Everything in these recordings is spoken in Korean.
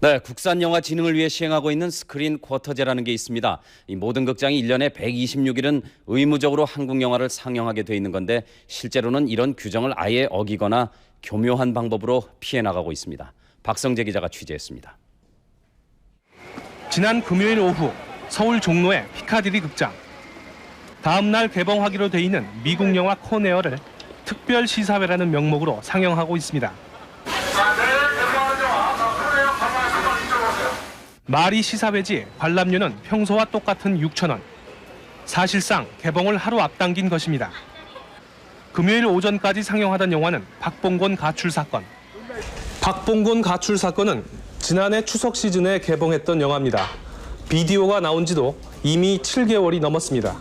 네, 국산 영화 진흥을 위해 시행하고 있는 스크린 쿼터제라는 게 있습니다. 이 모든 극장이 1년에 126일은 의무적으로 한국 영화를 상영하게 돼 있는 건데 실제로는 이런 규정을 아예 어기거나 교묘한 방법으로 피해 나가고 있습니다. 박성재 기자가 취재했습니다. 지난 금요일 오후 서울 종로의 피카디리 극장. 다음 날 개봉하기로 돼 있는 미국 영화 코네어를 특별 시사회라는 명목으로 상영하고 있습니다. 말이 시사회지 관람료는 평소와 똑같은 6천 원. 사실상 개봉을 하루 앞당긴 것입니다. 금요일 오전까지 상영하던 영화는 박봉곤 가출 사건. 박봉곤 가출 사건은 지난해 추석 시즌에 개봉했던 영화입니다. 비디오가 나온 지도 이미 7개월이 넘었습니다.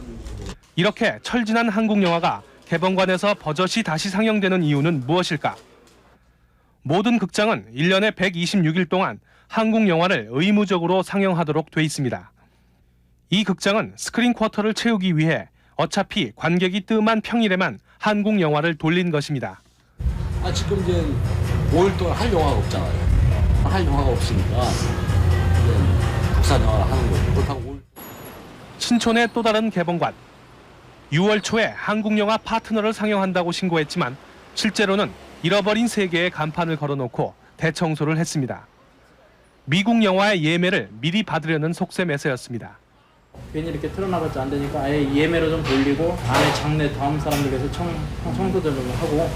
이렇게 철진한 한국 영화가 개봉관에서 버젓이 다시 상영되는 이유는 무엇일까? 모든 극장은 1년에 126일 동안 한국 영화를 의무적으로 상영하도록 돼 있습니다. 이 극장은 스크린 쿼터를 채우기 위해 어차피 관객이 뜸한 평일에만 한국 영화를 돌린 것입니다. 아 지금 이제 5일 동안 할 영화가 없잖아요. 할 영화가 없으니까 국산 영화를 하는 거죠. 그렇다고 올- 신촌의 또 다른 개봉관. 6월 초에 한국 영화 파트너를 상영한다고 신고했지만 실제로는 잃어버린 세계의 간판을 걸어놓고 대청소를 했습니다. 미국 영화의 예매를 미리 받으려는 속셈에서였습니다. 괜히 이렇게 틀어나갔지 안 되니까 아예 예매로 좀 돌리고 안에 장내 다음 사람들에서 청, 청소들 좀 하고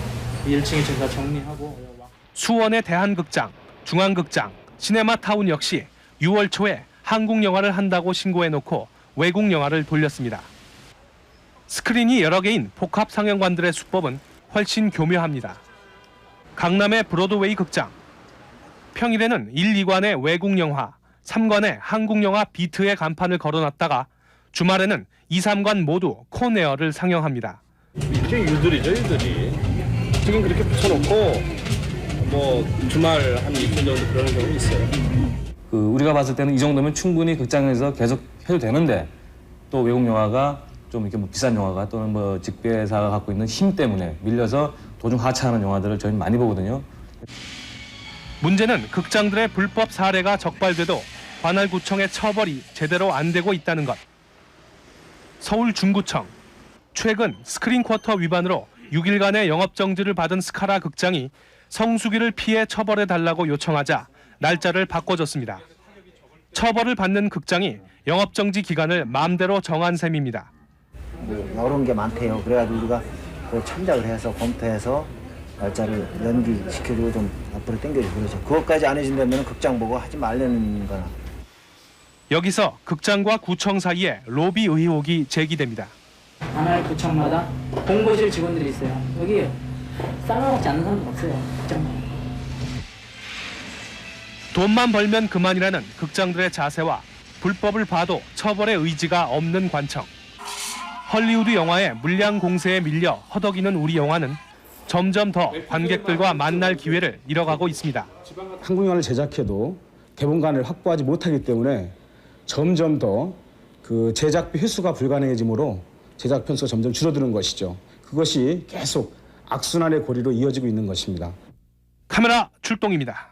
1층, 2층 다 정리하고 막 수원의 대한극장, 중앙극장, 시네마타운 역시 6월 초에 한국 영화를 한다고 신고해놓고 외국 영화를 돌렸습니다. 스크린이 여러 개인 복합 상영관들의 수법은 훨씬 교묘합니다. 강남의 브로드웨이 극장. 평일에는 1, 2관의 외국 영화, 3관의 한국 영화 비트의 간판을 걸어놨다가 주말에는 2, 3관 모두 코네어를 상영합니다. 이게 유들이죠 유들이 지금 그렇게 붙여놓고 뭐 주말 한 이틀 정도 그러는 경우 있어요 그 우리가 봤을 때는 이 정도면 충분히 극장에서 계속 해도 되는데 또 외국 영화가 좀 이렇게 뭐 비싼 영화가 또는 뭐 직배사가 갖고 있는 힘 때문에 밀려서 도중 하차하는 영화들을 저희는 많이 보거든요. 문제는 극장들의 불법 사례가 적발돼도 관할구청의 처벌이 제대로 안 되고 있다는 것. 서울 중구청 최근 스크린 쿼터 위반으로 6일간의 영업 정지를 받은 스카라 극장이 성수기를 피해 처벌해 달라고 요청하자 날짜를 바꿔줬습니다. 처벌을 받는 극장이 영업 정지 기간을 마음대로 정한 셈입니다. 뭐 어려운 게 많대요. 그래가지고 우리가 그 참작을 해서 검토해서 날짜를 연기시켜주고 좀 앞으로 당겨주고 그러죠. 그것까지 안 해준다면 극장 보고 하지 말라는 거나. 여기서 극장과 구청 사이에 로비 의혹이 제기됩니다. 하나의 구청마다 공보실 직원들이 있어요. 여기 싸가먹지 않는 사람도 없어요. 극장 돈만 벌면 그만이라는 극장들의 자세와 불법을 봐도 처벌의 의지가 없는 관청. 헐리우드 영화의 물량 공세에 밀려 허덕이는 우리 영화는 점점 더 관객들과 만날 기회를 잃어가고 있습니다. 한국 영화를 제작해도 개봉관을 확보하지 못하기 때문에 점점 더 그 제작비 횟수가 불가능해지므로 제작 편수가 점점 줄어드는 것이죠. 그것이 계속 악순환의 고리로 이어지고 있는 것입니다. 카메라 출동입니다.